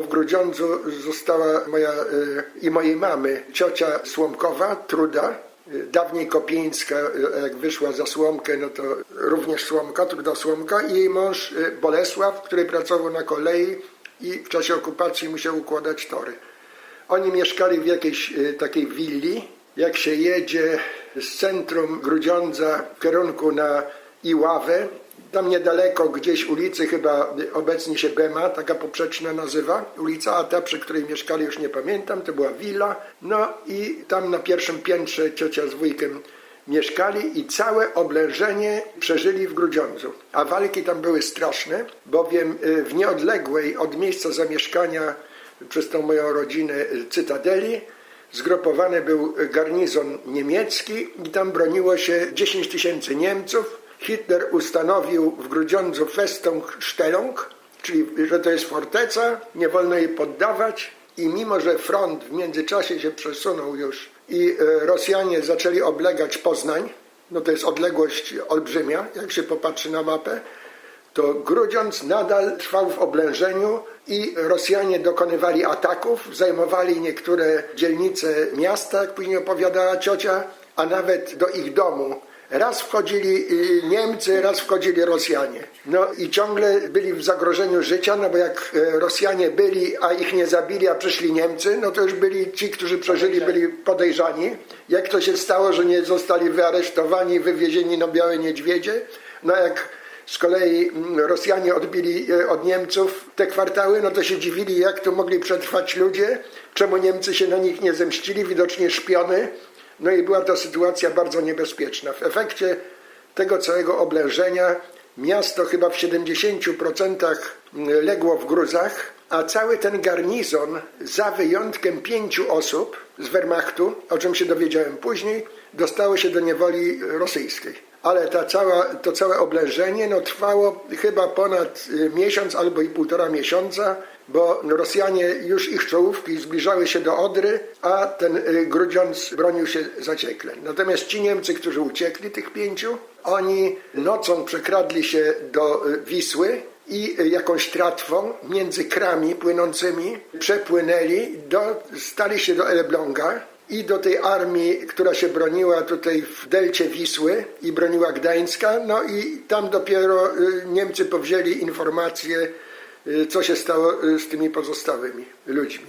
W Grudziądzu została moja y, i mojej mamy ciocia Słomkowa, Truda, y, dawniej Kopieńska, y, jak wyszła za Słomkę, no to również Słomka, Truda Słomka i jej mąż Bolesław, który pracował na kolei i w czasie okupacji musiał układać tory. Oni mieszkali w jakiejś takiej willi. Jak się jedzie z centrum Grudziądza w kierunku na Iławę, tam niedaleko gdzieś ulicy chyba obecnie się Bema, taka poprzeczna nazywa ulica, a ta, przy której mieszkali już nie pamiętam, to była willa. No i tam na pierwszym piętrze ciocia z wujkiem mieszkali i całe oblężenie przeżyli w Grudziądzu. A walki tam były straszne, bowiem y, w nieodległej od miejsca zamieszkania przez tą moją rodzinę y, Cytadeli zgrupowany był garnizon niemiecki i tam broniło się 10 tysięcy Niemców. Hitler ustanowił w Grudziądzu Festung Stellung, czyli że to jest forteca, nie wolno jej poddawać i mimo, że front w międzyczasie się przesunął już i e, Rosjanie zaczęli oblegać Poznań, no to jest odległość olbrzymia, jak się popatrzy na mapę, to Grudziądz nadal trwał w oblężeniu i Rosjanie dokonywali ataków, zajmowali niektóre dzielnice miasta, jak później opowiadała ciocia, a nawet do ich domu. Raz wchodzili y, Niemcy, raz wchodzili Rosjanie. No i ciągle byli w zagrożeniu życia, no bo jak e, Rosjanie byli, a ich nie zabili, a przyszli Niemcy, no to już byli ci, którzy przeżyli, byli podejrzani. Jak to się stało, że nie zostali wyaresztowani, wywiezieni na Białe Niedźwiedzie? No jak z kolei mm, Rosjanie odbili e, od Niemców te kwartały, no to się dziwili, jak tu mogli przetrwać ludzie, czemu Niemcy się na nich nie zemścili, widocznie szpiony. No i była to sytuacja bardzo niebezpieczna. W efekcie tego całego oblężenia miasto chyba w 70% legło w gruzach, a cały ten garnizon, za wyjątkiem pięciu osób z Wehrmachtu, o czym się dowiedziałem później, dostało się do niewoli rosyjskiej. Ale ta cała, to całe oblężenie no, trwało chyba ponad y, miesiąc albo i półtora miesiąca, bo Rosjanie już ich czołówki zbliżały się do Odry, a ten y, Grudziądz bronił się zaciekle. Natomiast ci Niemcy, którzy uciekli, tych pięciu, oni nocą przekradli się do y, Wisły i y, jakąś tratwą między krami płynącymi przepłynęli, do, stali się do Elbląga i do tej armii, która się broniła tutaj w delcie Wisły i broniła Gdańska, no i tam dopiero Niemcy powzięli informacje, co się stało y, z tymi pozostałymi ludźmi.